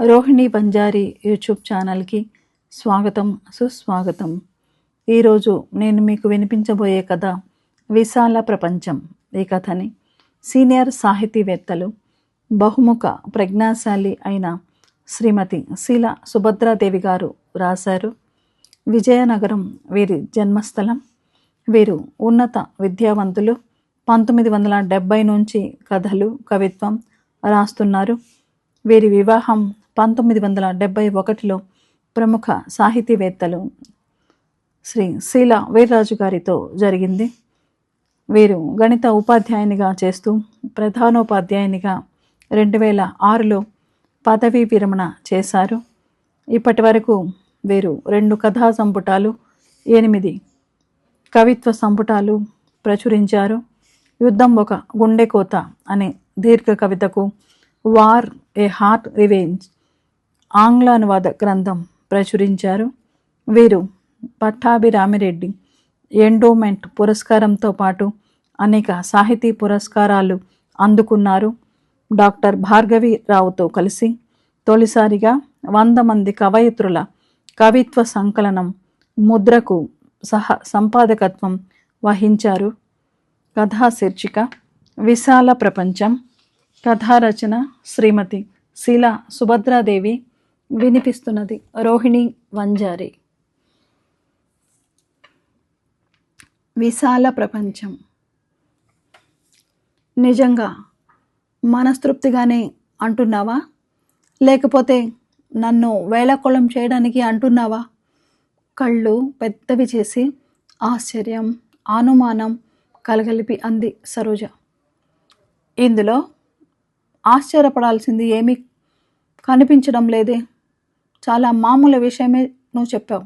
Rohini Banjara YouTube ఛానల్కి స్వాగతం సుస్వాగతం. ఈరోజు నేను మీకు వినిపించబోయే కథ విశాల ప్రపంచం. ఈ కథని సీనియర్ సాహితీవేత్తలు బహుముఖ ప్రజ్ఞాశాలి అయిన శ్రీమతి శీల సుభద్రాదేవి గారు రాశారు. విజయనగరం వీరి జన్మస్థలం. వీరు ఉన్నత విద్యావంతులు. పంతొమ్మిది వందల డెబ్భై నుంచి కథలు కవిత్వం రాస్తున్నారు. వీరి వివాహం పంతొమ్మిది వందల డెబ్భై ఒకటిలో ప్రముఖ సాహితీవేత్తలు శ్రీ శీల వీర్రాజు గారితో జరిగింది. వీరు గణిత ఉపాధ్యాయునిగా చేస్తూ ప్రధానోపాధ్యాయునిగా రెండు వేల ఆరులో పదవీ విరమణ చేశారు. ఇప్పటి వరకు వీరు రెండు కథా సంపుటాలు ఎనిమిది కవిత్వ సంపుటాలు ప్రచురించారు. యుద్ధం ఒక గుండెకోత అనే దీర్ఘ కవితకు వార్ ఏ హార్ట్ రివెంజ్ ఆంగ్ల అనువాద గ్రంథం ప్రచురించారు. వీరు పట్టాభిరామిరెడ్డి ఎండోమెంట్ పురస్కారంతో పాటు అనేక సాహితీ పురస్కారాలు అందుకున్నారు. డాక్టర్ భార్గవి రావుతో కలిసి తొలిసారిగా వంద మంది కవయిత్రుల కవిత్వ సంకలనం ముద్రకు సహ సంపాదకత్వం వహించారు. కథా శీర్షిక విశాల ప్రపంచం. కథారచన శ్రీమతి శిలా సుభద్రాదేవి. వినిపిస్తున్నది. రోహిణి వంజారి. విశాల ప్రపంచం. నిజంగా మనస్తృప్తిగానే అంటున్నావా? లేకపోతే నన్ను వేళకొళం చేయడానికి అంటున్నావా? కళ్ళు పెద్దవి చేసి ఆశ్చర్యం అనుమానం కలగలిపి అంది సరోజ. ఇందులో ఆశ్చర్యపడాల్సింది ఏమీ కనిపించడం లేదే. చాలా మామూలు విషయమే నువ్వు చెప్పావు.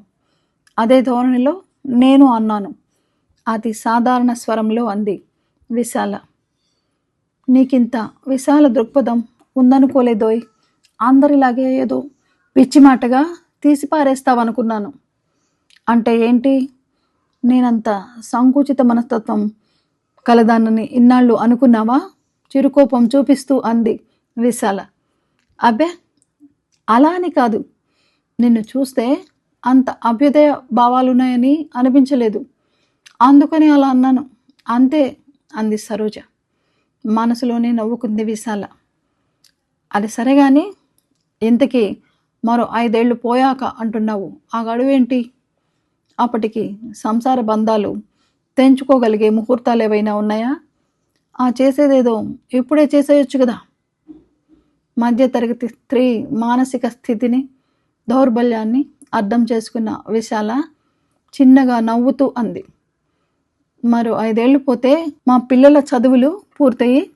అదే ధోరణిలో నేను అన్నాను. అతి సాధారణ స్వరంలో అంది విశాల. నీకింత విశాల దృక్పథం ఉందనుకోలేదోయ్ అందరిలాగే ఏదో పిచ్చి మాటగా తీసిపారేస్తావనుకున్నాను. అంటే ఏంటి? నేనంత సంకుచిత మనస్తత్వం కలదానని ఇన్నాళ్ళు అనుకున్నావా? చిరుకోపం చూపిస్తూ అంది విశాల. అబ్బే అలా అని కాదు. నిన్ను చూస్తే అంత అభ్యుదయ భావాలున్నాయని అనిపించలేదు. అందుకని అలా అన్నాను. అంతే అంది సరోజ. మనసులోనే నవ్వుకుంది విశాల. అది సరే కానీ ఇంతకీ మరో ఐదేళ్ళు పోయాక అంటున్నావు. ఆ గడువేంటి? అప్పటికి సంసార బంధాలు తెంచుకోగలిగే ముహూర్తాలు ఏవైనా ఉన్నాయా? ఆ చేసేదేదో ఇప్పుడే చేసేయచ్చు కదా. మధ్యతరగతి స్త్రీ మానసిక స్థితిని దౌర్బల్యాన్ని అర్థం చేసుకున్న విశాల చిన్నగా నవ్వుతూ అంది. మరో ఐదేళ్ళు పోతే మా పిల్లల చదువులు పూర్తయి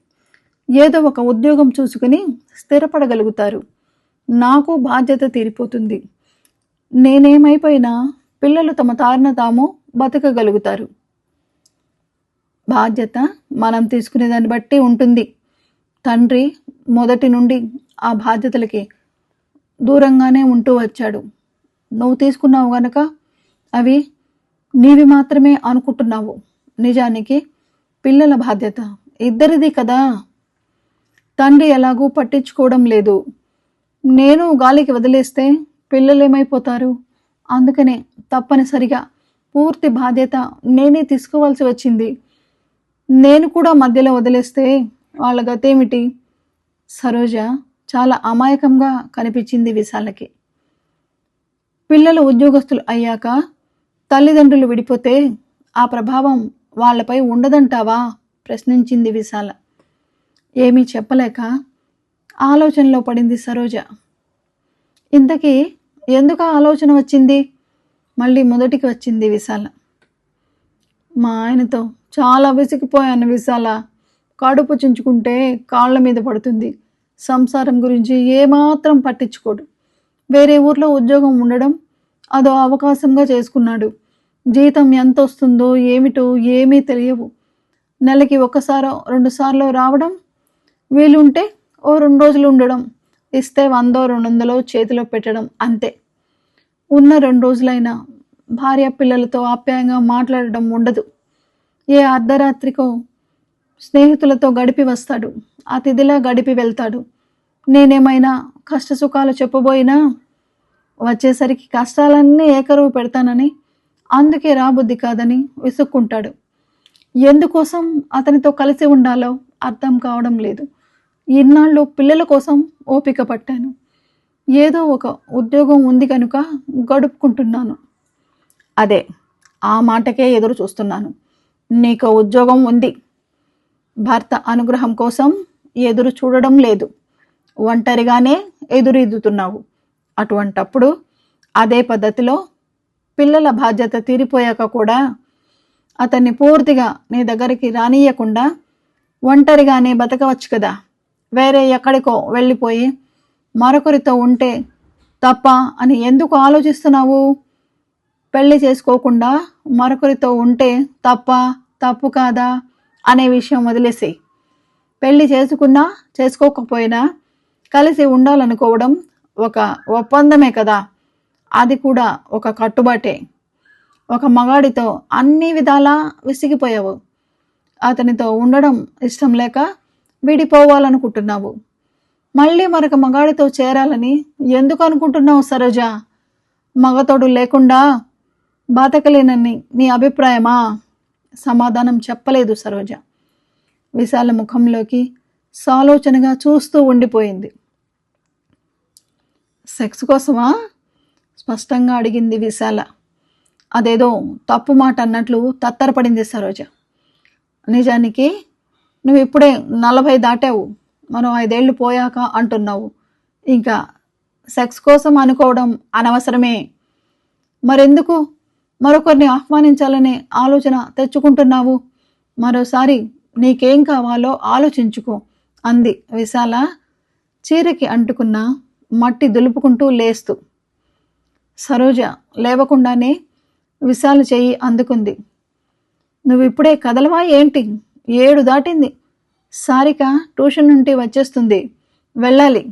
ఏదో ఒక ఉద్యోగం చూసుకుని స్థిరపడగలుగుతారు. నాకు బాధ్యత తీరిపోతుంది. నేనేమైపోయినా పిల్లలు తమ తారిన తాము బతకగలుగుతారు. బాధ్యత మనం తీసుకునే దాన్ని బట్టి ఉంటుంది. తండ్రి మొదటి నుండి ఆ బాధ్యతలకి దూరంగానే ఉంటూ వచ్చాడు. నువ్వు తీసుకున్నావు గనక అవి నీవి మాత్రమే అనుకుంటున్నావు. నిజానికి పిల్లల బాధ్యత. ఇద్దరిది కదా. తండ్రి ఎలాగూ పట్టించుకోవడం లేదు. నేను గాలికి వదిలేస్తే పిల్లలు ఏమైపోతారు అందుకనే తప్పనిసరిగా పూర్తి బాధ్యత నేనే తీసుకోవాల్సి వచ్చింది. నేను కూడా మధ్యలో వదిలేస్తే వాళ్ళ గతేమిటి? సరోజ చాలా అమాయకంగా కనిపించింది విశాలకి. పిల్లలు ఉద్యోగస్తులు అయ్యాక తల్లిదండ్రులు విడిపోతే ఆ ప్రభావం వాళ్ళపై ఉండదంటావా? ప్రశ్నించింది విశాల. ఏమీ చెప్పలేక ఆలోచనలో పడింది సరోజ. ఇంతకీ ఎందుకు ఆలోచన వచ్చింది? మళ్ళీ మొదటికి వచ్చింది విశాల. మా ఆయనతో చాలా విసిగిపోయాను విశాల. కడుపు చించుకుంటే కాళ్ళ మీద పడుతుంది. సంసారం గురించి ఏమాత్రం పట్టించుకోడు. వేరే ఊర్లో ఉద్యోగం ఉండడం అదో అవకాశంగా చేసుకున్నాడు. జీతం ఎంత వస్తుందో ఏమిటో ఏమీ తెలియవు. నెలకి ఒకసారో రెండుసార్లు రావడం వీలుంటే ఓ రెండు రోజులు ఉండడం ఇస్తే వందో రెండు వందలో చేతిలో పెట్టడం అంతే. ఉన్న రెండు రోజులైనా భార్య పిల్లలతో ఆప్యాయంగా మాట్లాడడం ఉండదు. ఏ అర్ధరాత్రికో స్నేహితులతో గడిపి వస్తాడు. అతిథిలా గడిపి వెళ్తాడు. నేనేమైనా కష్ట సుఖాలు చెప్పబోయినా వచ్చేసరికి కష్టాలన్నీ ఏకరువు పెడతానని అందుకే రాబుద్ధి కాదని విసుక్కుంటాడు. ఎందుకోసం అతనితో కలిసి ఉండాలో అర్థం కావడం లేదు. ఇన్నాళ్ళు పిల్లల కోసం ఓపిక పట్టాను. ఏదో ఒక ఉద్యోగం ఉంది కనుక గడుపుకుంటున్నాను. అదే ఆ మాటకే ఎదురు చూస్తున్నాను. నీకు ఉద్యోగం ఉంది. భర్త అనుగ్రహం కోసం ఎదురు చూడడం లేదు. ఒంటరిగానే ఎదురెదుతున్నావు. అటువంటప్పుడు అదే పద్ధతిలో పిల్లల బాధ్యత తీరిపోయాక కూడా అతన్ని పూర్తిగా నీ దగ్గరికి రానియకుండా ఒంటరిగానే బతకవచ్చు కదా. వేరే ఎక్కడికో వెళ్ళిపోయి మరొకరితో ఉంటే తప్ప అని ఎందుకు ఆలోచిస్తున్నావు? పెళ్ళి చేసుకోకుండా మరొకరితో ఉంటే తప్ప తప్పు కాదా? అనే విషయం వదిలేసి పెళ్ళి చేసుకున్నా చేసుకోకపోయినా కలిసి ఉండాలనుకోవడం ఒక ఒప్పందమే కదా. అది కూడా ఒక కట్టుబాటే. ఒక మగాడితో అన్ని విధాలా విసిగిపోయావు. అతనితో ఉండడం ఇష్టం లేక విడిపోవాలనుకుంటున్నావు. మళ్ళీ మరొక మగాడితో చేరాలని ఎందుకు అనుకుంటున్నావు సరోజ? మగతోడు లేకుండా బతకలేనని నీ అభిప్రాయమా? సమాధానం చెప్పలేదు సరోజ. విశాల ముఖంలోకి సాలోచనగా చూస్తూ ఉండిపోయింది. సెక్స్ కోసమా? స్పష్టంగా అడిగింది విశాల. అదేదో తప్పు మాట అన్నట్లు తత్తరపడింది సరోజ. నిజానికి నువ్వు ఇప్పుడే నలభై దాటావు మనం ఐదేళ్ళు పోయాక అంటున్నావు. ఇంకా సెక్స్ కోసం అనుకోవడం అనవసరమే. మరెందుకు? మరొకరిని ఆహ్వానించాలనే ఆలోచన తెచ్చుకుంటున్నావు. మరోసారి నీకేం కావాలో ఆలోచించుకో అంది విశాల చీరకి అంటుకున్న మట్టి దులుపుకుంటూ లేస్తూ. సరోజ లేవకుండానే విశాల చెయ్యి అందుకుంది. నువ్వు ఇప్పుడే కదలవా ఏంటి? ఏడు దాటింది. సారిక ట్యూషన్ నుండి వచ్చేస్తుంది. వెళ్ళాలి.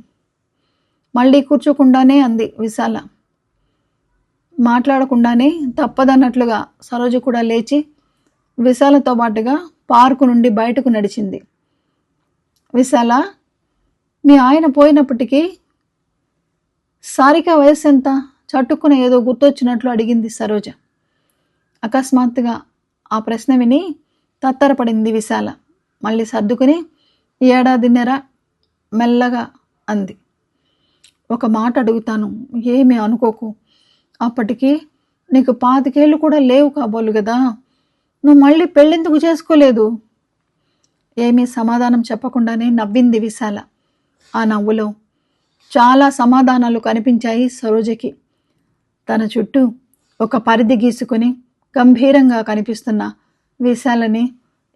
మళ్ళీ కూర్చోకుండానే అంది విశాల. మాట్లాడకుండానే తప్పదన్నట్లుగా సరోజ కూడా లేచి విశాలతో పాటుగా పార్కు నుండి బయటకు నడిచింది. విశాల మీ ఆయన పోయినప్పటికీ సారిక వయస్సు ఎంత? చట్టుకుని ఏదో గుర్తొచ్చినట్లు అడిగింది సరోజ. అకస్మాత్తుగా ఆ ప్రశ్న విని తత్తరపడింది విశాల. మళ్ళీ సర్దుకుని ఏడాదిన్నర మెల్లగా అంది. ఒక మాట అడుగుతాను ఏమీ అనుకోకు. అప్పటికి నీకు పాతికేళ్ళు కూడా లేవు కాబోలు కదా నువ్వు మళ్ళీ పెళ్ళెందుకు చేసుకోలేదు? ఏమీ సమాధానం చెప్పకుండానే నవ్వింది విశాల. ఆ నవ్వులో చాలా సమాధానాలు కనిపించాయి సరోజకి. తన చుట్టూ ఒక పరిధి గీసుకొని గంభీరంగా కనిపిస్తున్న విశాలని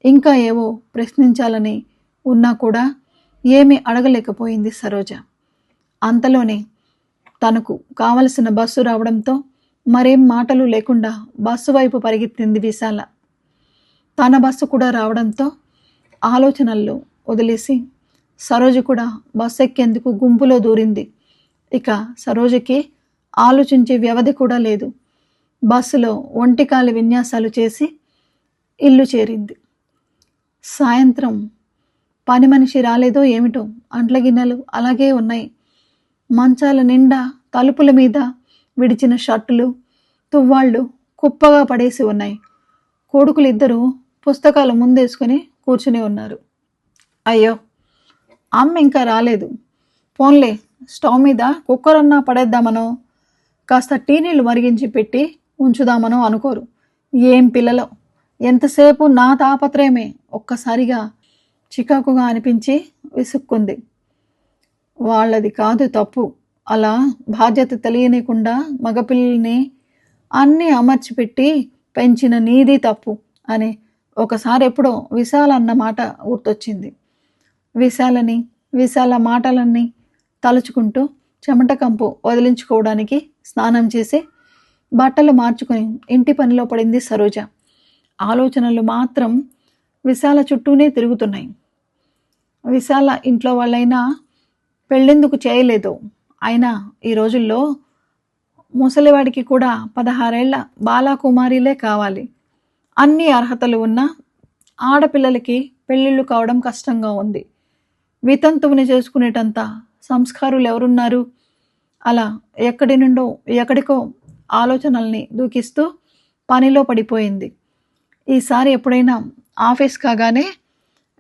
ఇంకా ఏవో ప్రశ్నించాలని ఉన్నా కూడా ఏమీ అడగలేకపోయింది సరోజ. అంతలోనే తనకు కావలసిన బస్సు రావడంతో మరేం మాటలు లేకుండా బస్సు వైపు పరిగెత్తింది విశాల. తన బస్సు కూడా రావడంతో ఆలోచనల్లో వదిలేసి సరోజ కూడా బస్సు ఎక్కేందుకు గుంపులో దూరింది. ఇక సరోజకి ఆలోచించే వ్యవధి కూడా లేదు. బస్సులో ఒంటికాలి విన్యాసాలు చేసి ఇల్లు చేరింది. సాయంత్రం పని మనిషి రాలేదో ఏమిటో అంట్ల గిన్నెలు అలాగే ఉన్నాయి. మంచాల నిండా తలుపుల మీద విడిచిన షర్టులు తువ్వాళ్ళు కుప్పగా పడేసి ఉన్నాయి. కొడుకులు పుస్తకాలు ముందేసుకొని కూర్చుని ఉన్నారు. అయ్యో అమ్మ ఇంకా రాలేదు. పోన్లే స్టవ్ మీద కుక్కర్ అన్నా పడేద్దామనో కాస్త టీ నీళ్ళు మరిగించి పెట్టి ఉంచుదామనో అనుకోరు. ఏం పిల్లలో? ఎంతసేపు నా తాపత్రయమే? ఒక్కసారిగా చికాకుగా అనిపించి విసుక్కుంది. వాళ్ళది కాదు తప్పు. అలా బాధ్యత తెలియనికుండా మగపిల్లల్ని అన్నీ అమర్చిపెట్టి పెంచిన నీది తప్పు అని ఒకసారి ఎప్పుడో విశాల అన్న మాట గుర్తొచ్చింది. విశాలని విశాల మాటలన్నీ తలుచుకుంటూ చెమట కంపు వదిలించుకోవడానికి స్నానం చేసి బట్టలు మార్చుకొని ఇంటి పనిలో పడింది సరోజ. ఆలోచనలు మాత్రం విశాల చుట్టూనే తిరుగుతున్నాయి. విశాల ఇంట్లో వాళ్ళైనా పెళ్ళెందుకు చేయలేదు. అయినా ఈ రోజుల్లో ముసలివాడికి కూడా పదహారేళ్ళ బాలాకుమారిలే కావాలి. అన్ని అర్హతలు ఉన్న ఆడపిల్లలకి పెళ్ళిళ్ళు కావడం కష్టంగా ఉంది. వితంతువుని చేసుకునేటంత సంస్కారులు ఎవరున్నారు? అలా ఎక్కడి నుండో ఎక్కడికో ఆలోచనల్ని దూకిస్తూ పనిలో పడిపోయింది. ఈసారి ఎప్పుడైనా ఆఫీస్ కాగానే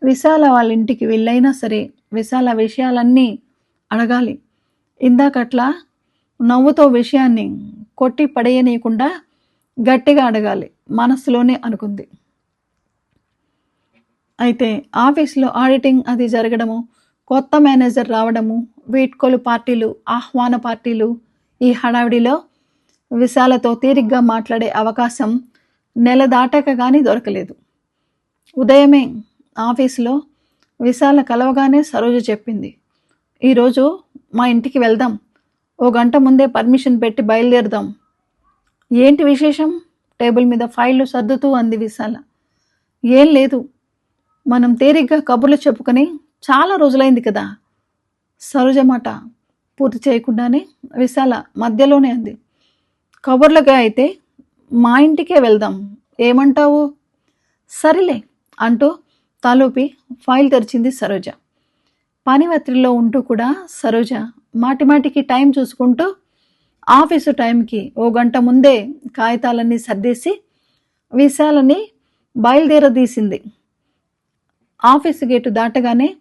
విశాల వాళ్ళ ఇంటికి వెళ్ళైనా సరే విశాల విషయాలన్నీ అడగాలి. ఇందాకట్లా నవ్వుతో విషయాన్ని కొట్టి పడేయనీయకుండా గట్టిగా అడగాలి. మనసులోనే అనుకుంది. అయితే ఆఫీస్లో ఆడిటింగ్ అది జరగడము కొత్త మేనేజర్ రావడము వీడ్కోలు పార్టీలు ఆహ్వాన పార్టీలు ఈ హడావిడిలో విశాలతో తీరిగ్గా మాట్లాడే అవకాశం నెల దాటాక కానీ దొరకలేదు. ఉదయమే ఆఫీసులో విశాల కలవగానే సరోజ చెప్పింది ఈరోజు మా ఇంటికి వెళ్దాం. ఓ గంట ముందే పర్మిషన్ పెట్టి బయలుదేరుదాం. ఏంటి విశేషం? టేబుల్ మీద ఫైళ్ళు సర్దుతూ అంది విశాల. ఏం లేదు. మనం తేలిగ్గా కబుర్లు చెప్పుకొని చాలా రోజులైంది కదా. సరోజ మాట పూర్తి చేయకుండానే విశాల మధ్యలోనే అంది. కబుర్లుగా అయితే మా ఇంటికే వెళ్దాం. ఏమంటావు? సరేలే అంటూ తలూపి ఫైల్ తెరిచింది సరోజ. పనివత్రిలో ఉంటూ కూడా సరోజ మాటిమాటికి టైం చూసుకుంటూ ఆఫీసు టైంకి ఓ గంట ముందే కాగితాలన్నీ సర్దేసి విశాలని బయలుదేరదీసింది. ఆఫీసు గేటు దాటగానే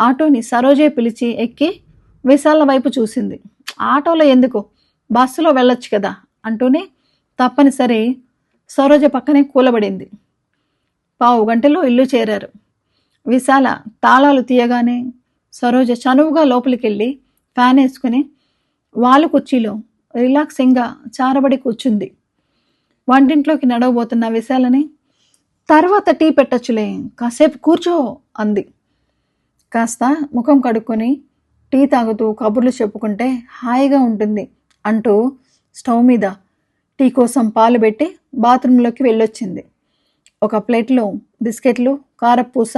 ఆటోని సరోజే పిలిచి ఎక్కి విశాల వైపు చూసింది. ఆటోలో ఎందుకు? బస్సులో వెళ్ళొచ్చు కదా అంటూనే తప్పనిసరి సరోజ పక్కనే కూలబడింది. పావు గంటలో ఇల్లు చేరారు. విశాల తాళాలు తీయగానే సరోజ చనువుగా లోపలికెళ్ళి ఫ్యాన్ వేసుకుని వాళ్ళు కుర్చీలో రిలాక్సింగ్గా చారబడి కూర్చుంది. వంటింట్లోకి నడవబోతున్న విశాలని తర్వాత టీ పెట్టచ్చులే కాసేపు కూర్చో అంది. కాస్త ముఖం కడుక్కొని టీ తాగుతూ కబుర్లు చెప్పుకుంటే హాయిగా ఉంటుంది అంటూ స్టవ్ మీద టీ కోసం పాలు పెట్టి బాత్రూంలోకి వెళ్ళొచ్చింది. ఒక ప్లేట్లో బిస్కెట్లు కారపూస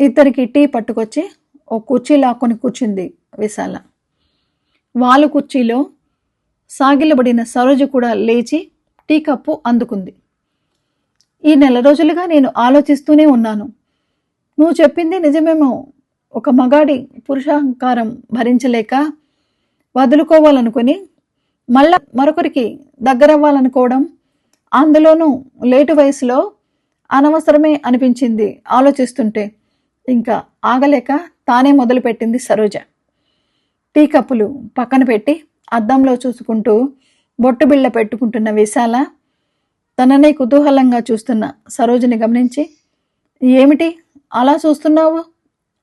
ఇద్దరికి టీ పట్టుకొచ్చి ఒక కుర్చీ లాక్కొని కూర్చుంది విశాల. వాళ్ళ కుర్చీలో సాగిలబడిన సరోజ కూడా లేచి టీ కప్పు అందుకుంది. ఈ నెల రోజులుగా నేను ఆలోచిస్తూనే ఉన్నాను. నువ్వు చెప్పింది నిజమేమో. ఒక మగాడి పురుషాహంకారం భరించలేక వదులుకోవాలనుకొని మళ్ళా మరొకరికి దగ్గరవ్వాలనుకోవడం అందులోనూ లేటు వయసులో అనవసరమే అనిపించింది ఆలోచిస్తుంటే. ఇంకా ఆగలేక తానే మొదలుపెట్టింది సరోజ. టీ కప్పులు పక్కన పెట్టి అద్దంలో చూసుకుంటూ బొట్టు బిళ్ళ పెట్టుకుంటున్న విశాల తననే కుతూహలంగా చూస్తున్న సరోజని గమనించి ఏమిటి? అలా చూస్తున్నావు?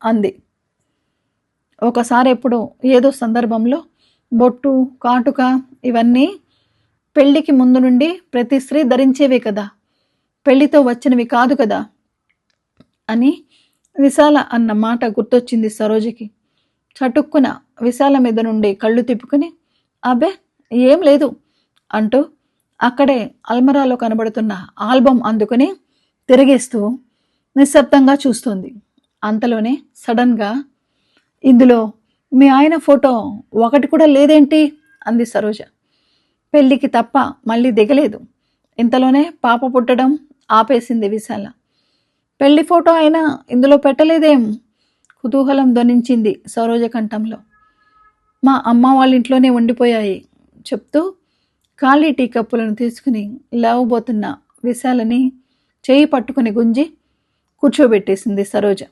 అంది. ఒకసారి ఎప్పుడో ఏదో సందర్భంలో బొట్టు కాటుక ఇవన్నీ పెళ్ళికి ముందు నుండి ప్రతి స్త్రీ ధరించేవే కదా. పెళ్ళితో వచ్చినవి కాదు కదా అని విశాల అన్న మాట గుర్తొచ్చింది సరోజకి. చటుక్కున విశాల మీద నుండి కళ్ళు తిప్పుకుని అబ్బే ఏం లేదు అంటూ అక్కడే అల్మరాలో కనబడుతున్న ఆల్బమ్ అందుకుని తిరిగేస్తూ నిశ్శబ్దంగా చూస్తుంది. అంతలోనే సడన్గా ఇందులో మీ ఆయన ఫోటో ఒకటి కూడా లేదేంటి? అంది సరోజ. పెళ్ళికి తప్ప మళ్ళీ దిగలేదు. ఇంతలోనే పాప పుట్టడం ఆపేసింది విశాల. పెళ్ళి ఫోటో అయినా ఇందులో పెట్టలేదేం? కుతూహలం ధ్వనించింది సరోజ కంఠంలో. మా అమ్మ వాళ్ళ ఇంట్లోనే ఉండిపోయాయి చెప్తూ ఖాళీ టీ కప్పులను తీసుకుని లేవబోతున్న విశాలని చేయి పట్టుకుని గుంజి కూర్చోబెట్టేసింది సరోజ.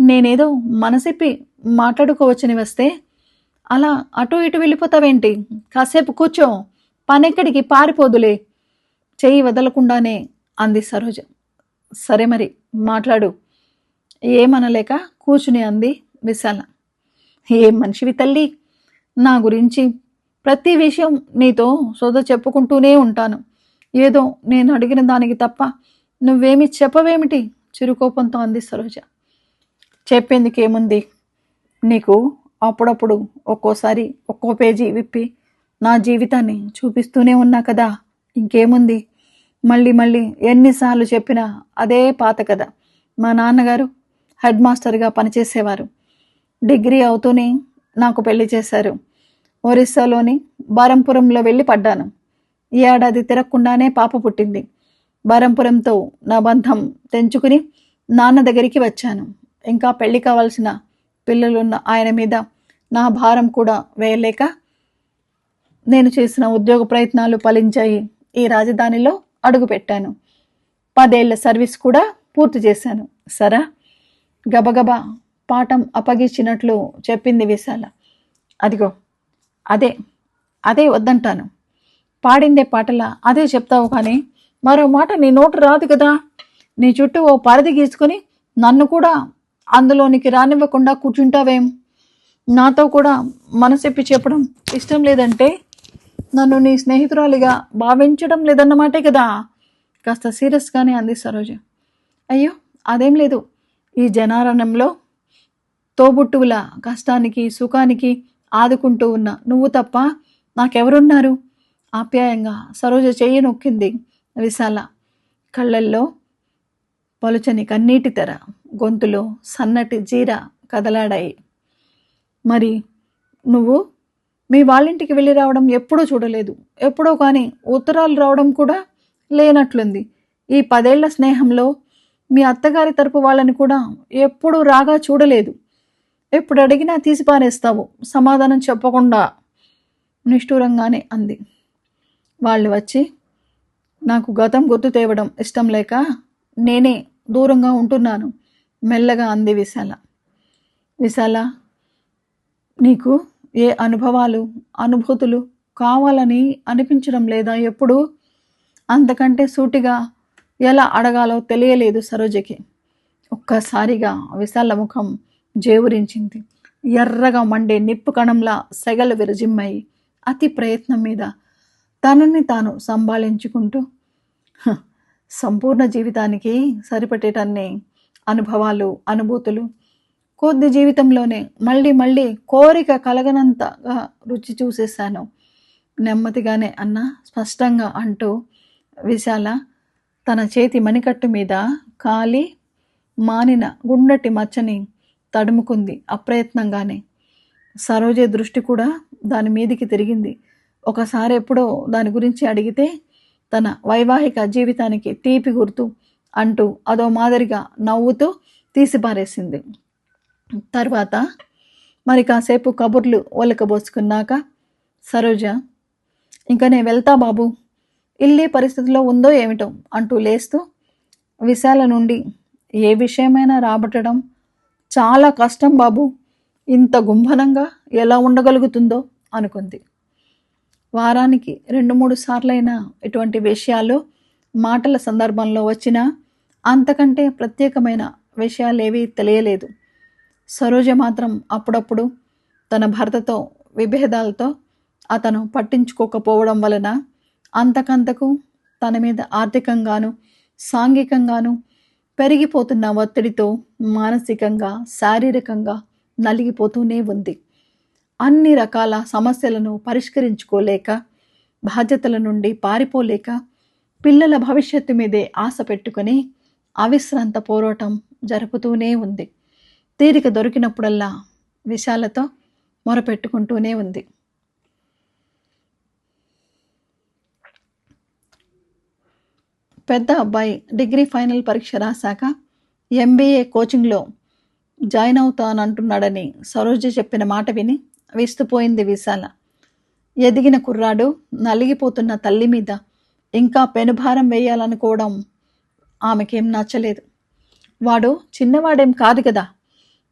నేనేదో మనసిప్పి మాట్లాడుకోవచ్చని వస్తే అలా అటు ఇటు వెళ్ళిపోతావేంటి? కాసేపు కూర్చో. పనెక్కడికి పారిపోదులే. చేయి వదలకుండానే అంది సరోజ. సరే మరి మాట్లాడు. ఏమనలేక కూర్చుని అంది విశాల. ఏం మనిషివి తల్లి? నా గురించి ప్రతి విషయం నీతో సోద చెప్పుకుంటూనే ఉంటాను. ఏదో నేను అడిగిన దానికి తప్ప నువ్వేమి చెప్పవేమిటి? చిరుకోపంతో అంది సరోజ. చెప్పేందుకేముంది నీకు అప్పుడప్పుడు ఒక్కోసారి ఒక్కో పేజీ విప్పి నా జీవితాన్ని చూపిస్తూనే ఉన్నా కదా. ఇంకేముంది? మళ్ళీ మళ్ళీ ఎన్నిసార్లు చెప్పినా అదే పాత కథ. మా నాన్నగారు హెడ్ మాస్టర్గా పనిచేసేవారు. డిగ్రీ అవుతూనే నాకు పెళ్ళి చేశారు. ఒరిస్సాలోని బారంపురంలో వెళ్ళి పడ్డాను. ఈ ఏడాది తిరగకుండానే పాప పుట్టింది. బారంపురంతో నా బంధం తెంచుకుని నాన్న దగ్గరికి వచ్చాను. ఇంకా పెళ్ళి కావాల్సిన పిల్లలున్న ఆయన మీద నా భారం కూడా వేయలేక నేను చేసిన ఉద్యోగ ప్రయత్నాలు ఫలించాయి. ఈ రాజధానిలో అడుగుపెట్టాను పదేళ్ళ సర్వీస్ కూడా పూర్తి చేశాను. సరా? గబగబా పాఠం అప్పగించినట్లు చెప్పింది విశాల. అదిగో అదే అదే వద్దంటాను. పాడిందే పాటలా అదే చెప్తావు కానీ మరో మాట నీ నోటు రాదు కదా. నీ చుట్టూ ఓ పరిధి గీసుకొని నన్ను కూడా అందులోనికి రానివ్వకుండా కూర్చుంటావేం? నాతో కూడా మనసెప్పి చెప్పడం ఇష్టం లేదంటే నన్ను నీ స్నేహితురాలిగా భావించడం లేదన్నమాటే కదా. కాస్త సీరియస్గానే అంది సరోజ. అయ్యో అదేం లేదు. ఈ జనారణంలో తోబుట్టువుల కష్టానికి సుఖానికి ఆదుకుంటూ ఉన్న నువ్వు తప్ప నాకెవరున్నారు? ఆప్యాయంగా సరోజ చెయ్యి నొక్కింది విశాల కళ్ళల్లో పలుచని కన్నీటి తెర. గొంతులో సన్నటి జీర కదలాడాయి. మరి నువ్వు? మీ వాళ్ళింటికి వెళ్ళి రావడం ఎప్పుడూ చూడలేదు. ఎప్పుడో కానీ ఉత్తరాలు రావడం కూడా లేనట్లుంది. ఈ పదేళ్ళ స్నేహంలో మీ అత్తగారి తరపు వాళ్ళని కూడా ఎప్పుడూ రాగా చూడలేదు. ఎప్పుడు అడిగినా తీసి పారేస్తావు. సమాధానం చెప్పకుండా నిష్ఠూరంగానే అంది. వాళ్ళు వచ్చి నాకు గతం గుర్తు తేవడం ఇష్టం లేక నేనే దూరంగా ఉంటున్నాను మెల్లగా అంది విశాల. విశాల నీకు ఏ అనుభవాలు అనుభూతులు కావాలని అనిపించడం లేదా ఎప్పుడు? అంతకంటే సూటిగా ఎలా అడగాలో తెలియలేదు సరోజకి. ఒక్కసారిగా విశాల ముఖం జేవురించింది. ఎర్రగా మండే నిప్పు కణంలా సెగలు విరజిమ్మాయి అతి ప్రయత్నం మీద తనని తాను సంభాళించుకుంటూ సంపూర్ణ జీవితానికి సరిపడేటన్ని అనుభవాలు అనుభూతులు. కొద్ది జీవితంలోనే మళ్ళీ మళ్ళీ కోరిక కలగనంతగా రుచి చూసేశాను. నెమ్మదిగానే అన్న స్పష్టంగా అంటూ విశాల తన చేతి మణికట్టు మీద కాలి మానిన గుండటి మచ్చని తడుముకుంది అప్రయత్నంగానే. సరోజ దృష్టి కూడా దాని మీదికి తిరిగింది. ఒకసారి ఎప్పుడో దాని గురించి అడిగితే తన వైవాహిక జీవితానికి తీపి గుర్తు అంటూ అదో మాదిరిగా నవ్వుతూ తీసిపారేసింది. తర్వాత మరి కాసేపు కబుర్లు ఒలకబోసుకున్నాక సరోజ ఇంకా నేను వెళ్తా బాబు. ఇల్లే పరిస్థితిలో ఉందో ఏమిటో అంటూ లేస్తూ విశాల నుండి ఏ విషయమైనా రాబట్టడం చాలా కష్టం బాబు. ఇంత గుంభనంగా ఎలా ఉండగలుగుతుందో అనుకుంది. వారానికి రెండు మూడు సార్లైనా ఇటువంటి విషయాలు మాటల సందర్భంలో వచ్చినా అంతకంటే ప్రత్యేకమైన విషయాలేవీ తెలియలేదు. సరోజ మాత్రం అప్పుడప్పుడు తన భర్తతో విభేదాలతో అతను పట్టించుకోకపోవడం వలన అంతకంతకు తన మీద ఆర్థికంగాను సాంఘికంగాను పెరిగిపోతున్న ఒత్తిడితో మానసికంగా శారీరకంగా నలిగిపోతూనే ఉంది. అన్ని రకాల సమస్యలను పరిష్కరించుకోలేక బాధ్యతల నుండి పారిపోలేక పిల్లల భవిష్యత్తు మీదే ఆశ పెట్టుకొని అవిశ్రాంత పోరాటం జరుపుతూనే ఉంది. తీరిక దొరికినప్పుడల్లా విషాలతో మొరపెట్టుకుంటూనే ఉంది. పెద్ద అబ్బాయి డిగ్రీ ఫైనల్ పరీక్ష రాశాక ఎంబీఏ కోచింగ్లో జాయిన్ అవుతానంటున్నాడని సరోజ చెప్పిన మాట విని విస్తుపోయింది విశాల. ఎదిగిన కుర్రాడు నలిగిపోతున్న తల్లి మీద ఇంకా పెనుభారం వేయాలనుకోవడం ఆమెకేం నచ్చలేదు. వాడు చిన్నవాడేం కాదు కదా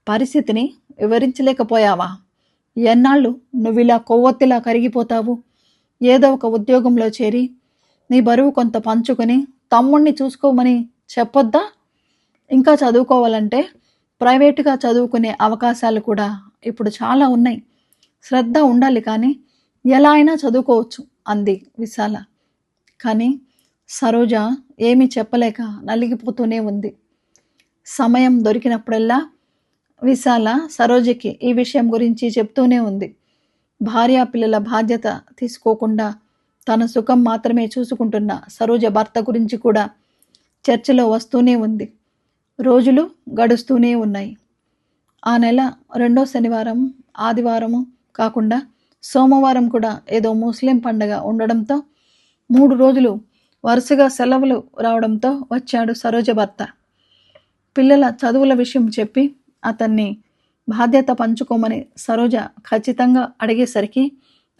పరిస్థితిని వివరించలేకపోయావా? ఎన్నాళ్ళు నువ్విలా కొవ్వొత్తిలా కరిగిపోతావు? ఏదో ఒక ఉద్యోగంలో చేరి నీ బరువు కొంత పంచుకొని తమ్ముణ్ణి చూసుకోమని చెప్పొద్దా? ఇంకా చదువుకోవాలంటే ప్రైవేటుగా చదువుకునే అవకాశాలు కూడా ఇప్పుడు చాలా ఉన్నాయి. శ్రద్ధ ఉండాలి కానీ ఎలా అయినా చదువుకోవచ్చు అంది విశాల. కానీ సరోజ ఏమీ చెప్పలేక నలిగిపోతూనే ఉంది. సమయం దొరికినప్పుడల్లా విశాల సరోజకి ఈ విషయం గురించి చెప్తూనే ఉంది. భార్యా పిల్లల బాధ్యత తీసుకోకుండా తన సుఖం మాత్రమే చూసుకుంటున్న సరోజ భర్త గురించి కూడా చర్చలో వస్తూనే ఉంది. రోజులు గడుస్తూనే ఉన్నాయి. ఆ నెల రెండో శనివారం ఆదివారము కాకుండా సోమవారం కూడా ఏదో ముస్లిం పండగ ఉండడంతో మూడు రోజులు వరుసగా సెలవులు రావడంతో వచ్చాడు సరోజ భర్త. పిల్లల చదువుల విషయం చెప్పి అతన్ని బాధ్యత పంచుకోమని సరోజ ఖచ్చితంగా అడిగేసరికి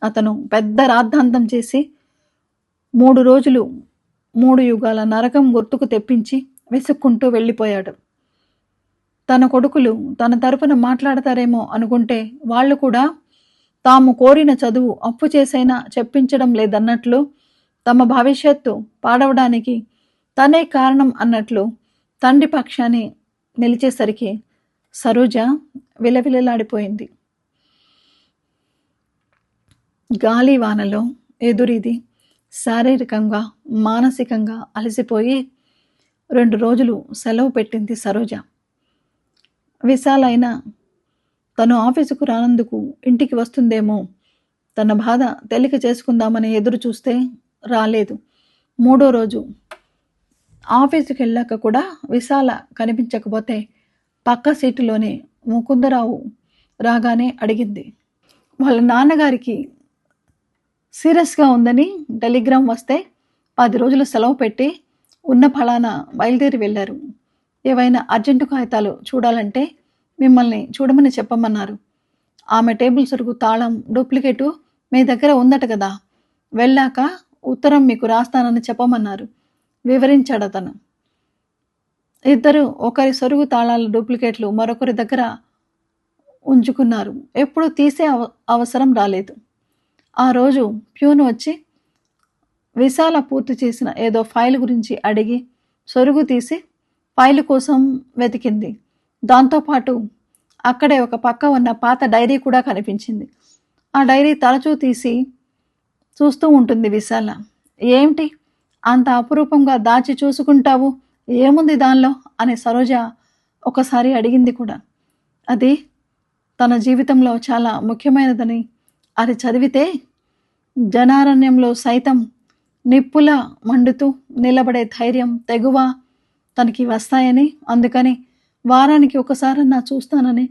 అతను పెద్ద రాద్ధాంతం చేసి మూడు రోజులు మూడు యుగాల నరకం గుర్తుకు తెప్పించి వెసుక్కుంటూ వెళ్ళిపోయాడు. తన కొడుకులు తన తరపున మాట్లాడతారేమో అనుకుంటే వాళ్ళు కూడా తాము కోరిన చదువు అప్పు చేసైనా చెప్పించడం లేదన్నట్లు తమ భవిష్యత్తు పాడవడానికి తనే కారణం అన్నట్లు తండ్రి పక్షాన్ని నిలిచేసరికి సరోజ విలవిలలాడిపోయింది. గాలి వానలో ఎదురిది శారీరకంగా మానసికంగా అలసిపోయి రెండు రోజులు సెలవు పెట్టింది సరోజ. విశాలైన తను ఆఫీసుకు రానందుకు ఇంటికి వస్తుందేమో తన బాధ తేలిక చేసుకుందామని ఎదురు చూస్తే రాలేదు. మూడో రోజు ఆఫీసుకి వెళ్ళాక కూడా విశాల కనిపించకపోతే పక్క సీటులోనే ముకుందరావు రాగానే అడిగింది. వాళ్ళ నాన్నగారికి సీరియస్గా ఉందని టెలిగ్రామ్ వస్తే పది రోజులు సెలవు పెట్టి ఉన్న ఫలానా బయలుదేరి వెళ్ళారు. ఏవైనా అర్జెంటు కాగితాలు చూడాలంటే మిమ్మల్ని చూడమని చెప్పమన్నారు. ఆమె టేబుల్ సరుకు తాళం డూప్లికేటు మీ దగ్గర ఉందట కదా. వెళ్ళాక ఉత్తరం మీకు రాస్తానని చెప్పమన్నారు. వివరించాడు అతను. ఇద్దరు ఒకరి సొరుగు తాళాల డూప్లికేట్లు మరొకరి దగ్గర ఉంచుకున్నారు. ఎప్పుడు తీసే అవ అవసరం రాలేదు. ఆ రోజు ప్యూన్ వచ్చి విశాల పూర్తి చేసిన ఏదో ఫైల్ గురించి అడిగి సొరుగు తీసి ఫైల్ కోసం వెతికింది. దాంతోపాటు అక్కడే ఒక పక్క ఉన్న పాత డైరీ కూడా కనిపించింది. ఆ డైరీ తరచూ తీసి చూస్తూ ఉంటుంది విశాల. ఏమిటి? అంత అపురూపంగా దాచి చూసుకుంటావు? ఏముంది దానిలో? అని సరోజ ఒకసారి అడిగింది కూడా. అది తన జీవితంలో చాలా ముఖ్యమైనదని అది చదివితే జనారణ్యంలో సైతం నిప్పుల మండుతూ నిలబడే ధైర్యం తెగువ తనకి వస్తాయని అందుకని వారానికి ఒకసారన్నా చూస్తానని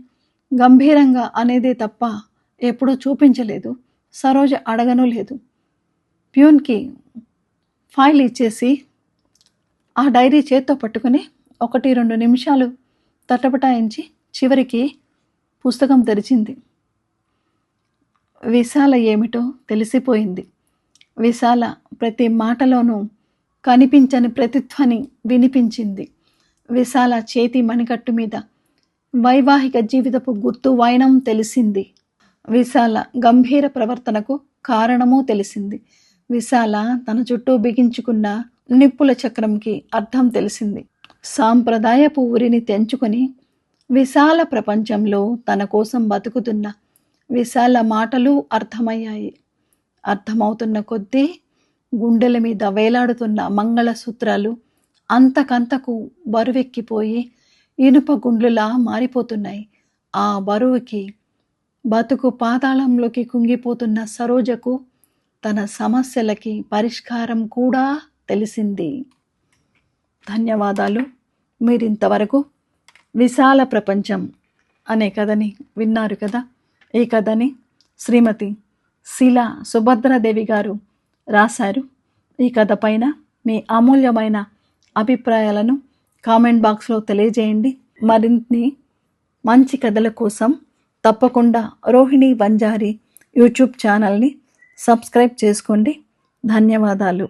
గంభీరంగా అనేదే తప్ప ఎప్పుడూ చూపించలేదు సరోజ అడగను లేదు. ప్యూన్కి ఫైల్ ఇచ్చేసి ఆ డైరీ చేత్తో పట్టుకుని ఒకటి రెండు నిమిషాలు తటపటాయించి చివరికి పుస్తకం తెరిచింది. విశాల ఏమిటో తెలిసిపోయింది. విశాల ప్రతి మాటలోనూ కనిపించని ప్రతిధ్వని వినిపించింది. విశాల చేతి మణికట్టు మీద వైవాహిక జీవితపు గుర్తు వైనం తెలిసింది. విశాల గంభీర ప్రవర్తనకు కారణము తెలిసింది. విశాల తన చుట్టూ బిగించుకున్న నిప్పుల చక్రంకి అర్థం తెలిసింది. సాంప్రదాయపు ఊరిని తెంచుకొని విశాల ప్రపంచంలో తన కోసం బతుకుతున్న విశాల మాటలు అర్థమయ్యాయి. అర్థమవుతున్న కొద్దీ గుండెల మీద వేలాడుతున్న మంగళసూత్రాలు అంతకంతకు బరువెక్కిపోయి ఇనుప గుండ్లులా మారిపోతున్నాయి. ఆ బరువుకి బతుకు పాతాళంలోకి కుంగిపోతున్న సరోజకు తన సమస్యలకి పరిష్కారం కూడా తెలిసింది. ధన్యవాదాలు. మీరింతవరకు విశాల ప్రపంచం అనే కథని విన్నారు కదా? ఈ కథని శ్రీమతి శిలా సుభద్రాదేవి గారు రాశారు. ఈ కథ పైన మీ అమూల్యమైన అభిప్రాయాలను కామెంట్ బాక్స్లో తెలియజేయండి. మరిన్ని మంచి కథల కోసం తప్పకుండా రోహిణి బంజారి యూట్యూబ్ ఛానల్ని సబ్స్క్రైబ్ చేసుకోండి. ధన్యవాదాలు.